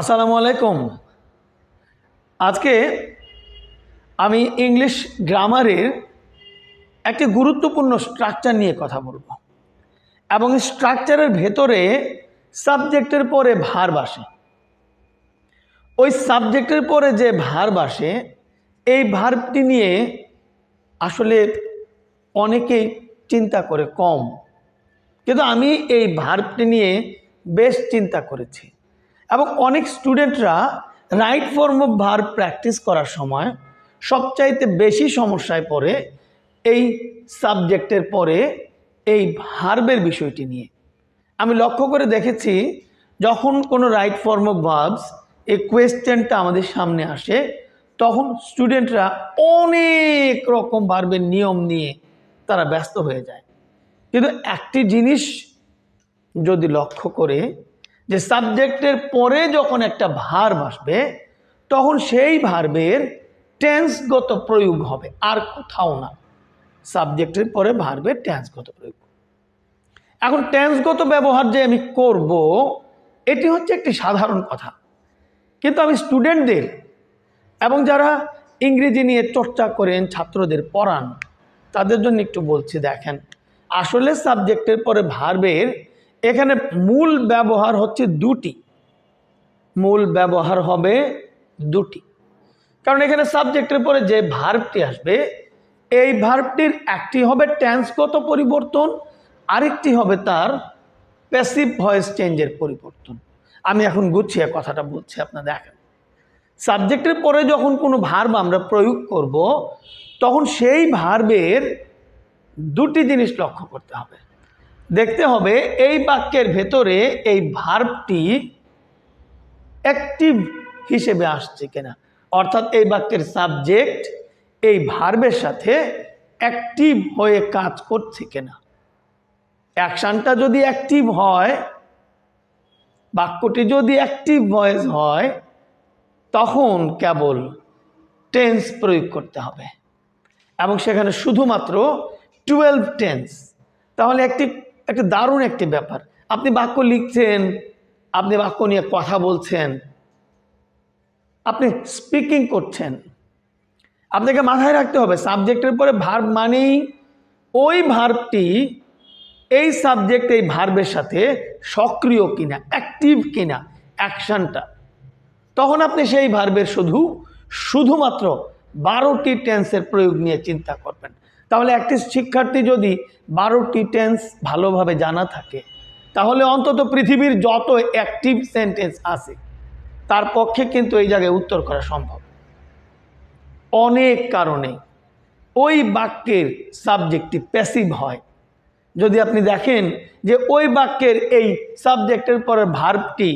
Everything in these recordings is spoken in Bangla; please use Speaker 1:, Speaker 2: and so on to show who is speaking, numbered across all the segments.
Speaker 1: আসসালামু আলাইকুম। আজকে আমি ইংলিশ গ্রামারের একটি গুরুত্বপূর্ণ স্ট্রাকচার নিয়ে কথা বলব। এবং স্ট্রাকচারের ভেতরে সাবজেক্টের পরে ভার বাসে ওই সাবজেক্টের পরে যে ভার বাসে এই ভার্বটি নিয়ে আসলে অনেকেই চিন্তা করে কম। কিন্তু আমি এই ভার্বটি নিয়ে বেশ চিন্তা করেছি। এবং অনেক স্টুডেন্টরা right form of verb practice করার সময় সবচাইতে বেশি সমস্যায় পড়ে এই সাবজেক্টের পরে এই ভার্বের বিষয়টি নিয়ে। আমি লক্ষ্য করে দেখেছি, যখন কোনো রাইট ফর্ম অফ ভার্বস এই কোয়েশ্চেনটা আমাদের সামনে আসে, তখন স্টুডেন্টরা অনেক রকম ভার্বের নিয়ম নিয়ে তারা ব্যস্ত হয়ে যায়। কিন্তু একটি জিনিস যদি লক্ষ্য করে যে সাবজেক্টের পরে যখন একটা ভার্ব আসবে তখন সেই ভার্বের টেন্সগত প্রয়োগ হবে, আর কোথাও না। সাবজেক্টের পরে ভার্বের টেন্সগত প্রয়োগ। এখন টেন্সগত ব্যবহার যে আমি করব, এটি হচ্ছে একটি সাধারণ কথা। কিন্তু আমি স্টুডেন্টদের এবং যারা ইংরেজি নিয়ে চর্চা করেন, ছাত্রদের পড়ান, তাদের জন্য একটু বলছি, দেখেন, আসলে সাবজেক্টের পরে ভার্বের এখানে মূল ব্যবহার হচ্ছে দুটি। মূল ব্যবহার হবে দুটি। কারণ এখানে সাবজেক্টের পরে যে ভার্বটি আসবে, এই ভার্বটির একটি হবে ট্যান্সগত পরিবর্তন, আরেকটি হবে তার প্যাসিভ ভয়েস চেঞ্জের পরিবর্তন। আমি এখন গুছিয়ে কথাটা বলছি আপনার দেখেন সাবজেক্টের পরে যখন কোনো ভার্ব আমরা প্রয়োগ করব, তখন সেই ভার্বের দুটি জিনিস লক্ষ্য করতে হবে। দেখতে হবে এই বাক্যের ভেতরে এই ভার্বটি অ্যাক্টিভ হিসেবে আসছে কিনা। অর্থাৎ এই বাক্যের সাবজেক্ট এই ভার্বের সাথে অ্যাক্টিভ হয়ে কাজ করছে কিনা। অ্যাকশানটা যদি অ্যাক্টিভ হয়, বাক্যটি যদি অ্যাক্টিভ ভয়েস হয়, তখন কেবল টেন্স প্রয়োগ করতে হবে। এবং সেখানে শুধুমাত্র টুয়েলভ টেন্স তাহলে একটি একটি দারুণ একটি ব্যাপার। আপনি বাক্য লিখছেন, আপনি বাক্য নিয়ে কথা বলছেন, আপনি স্পিকিং করছেন। আপনাকে মাথায় রাখতে হবে সাবজেক্টের পরে ভার্ব মানেই ওই ভার্বটি এই সাবজেক্ট এই ভার্বের সাথে সক্রিয় কিনা অ্যাক্টিভ কিনা অ্যাকশানটা তখন আপনি সেই ভার্বের শুধু, শুধুমাত্র বারোটি টেন্সের প্রয়োগ নিয়ে চিন্তা করবেন। তাহলে একটি শিক্ষার্থী যদি বারোটি টেন্স ভালোভাবে জানা থাকে, তাহলে অন্তত পৃথিবীর যত অ্যাক্টিভ সেন্টেন্স আছে, তার পক্ষে কিন্তু এই জায়গায় উত্তর করা সম্ভব। অনেক কারণে ওই বাক্যের সাবজেক্টটি প্যাসিভ হয়। যদি আপনি দেখেন যে ওই বাক্যের এই সাবজেক্টের পরের ভার্বটি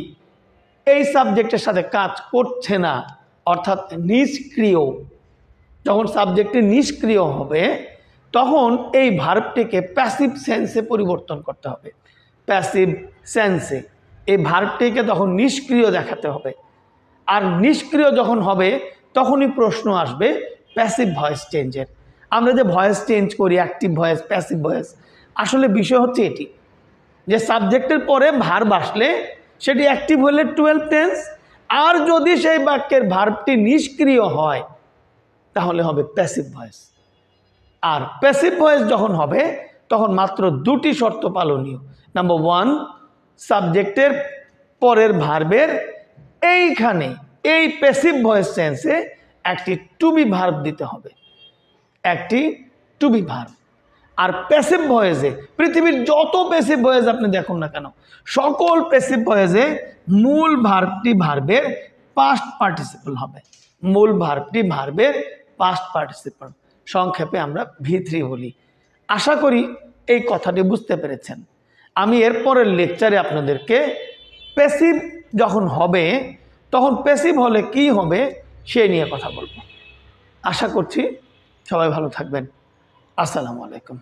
Speaker 1: এই সাবজেক্টের সাথে কাজ করছে না, অর্থাৎ নিষ্ক্রিয়, যখন সাবজেক্টটি নিষ্ক্রিয় হবে তখন এই ভার্বটিকে প্যাসিভ সেন্সে পরিবর্তন করতে হবে। প্যাসিভ সেন্সে এই ভার্বটিকে তখন নিষ্ক্রিয় দেখাতে হবে। আর নিষ্ক্রিয় যখন হবে, তখনই প্রশ্ন আসবে প্যাসিভ ভয়েস চেঞ্জের আমরা যে ভয়েস চেঞ্জ করি অ্যাক্টিভ ভয়েস প্যাসিভ ভয়েস আসলে বিষয় হচ্ছে এটি, যে সাবজেক্টের পরে ভার্ব আসলে সেটি অ্যাক্টিভ হলে টুয়েলভ টেন্স আর যদি সেই বাক্যের ভার্বটি নিষ্ক্রিয় হয়, তাহলে হবে প্যাসিভ ভয়েস আর প্যাসিভ ভয়েস যখন হবে, তখন মাত্র দুটি শর্ত পালনীয়। নাম্বার ওয়ান সাবজেক্টের পরের ভার্বের এইখানে, এই প্যাসিভ ভয়েস সেন্সে একটি টুবি ভার্ব দিতে হবে। একটি টুবি ভার্ব আর প্যাসিভ ভয়েসে পৃথিবীর যত প্যাসিভ ভয়েস আপনি দেখুন না কেন, সকল প্যাসিভ ভয়েসে মূল ভার্বটি ভার্বের পাস্ট পার্টিসিপল হবে। মূল ভার্বটি ভার্বের পাস্ট পার্টিসিপল সংক্ষেপে আমরা ভি থ্রি বলি। আশা করি এই কথাটি বুঝতে পেরেছেন। আমি এরপরের লেকচারে আপনাদেরকে পেসিভ যখন হবে, তখন পেসিভ হলে কি হবে সে নিয়ে কথা বলব। আশা করছি সবাই ভালো থাকবেন। আসসালামু আলাইকুম।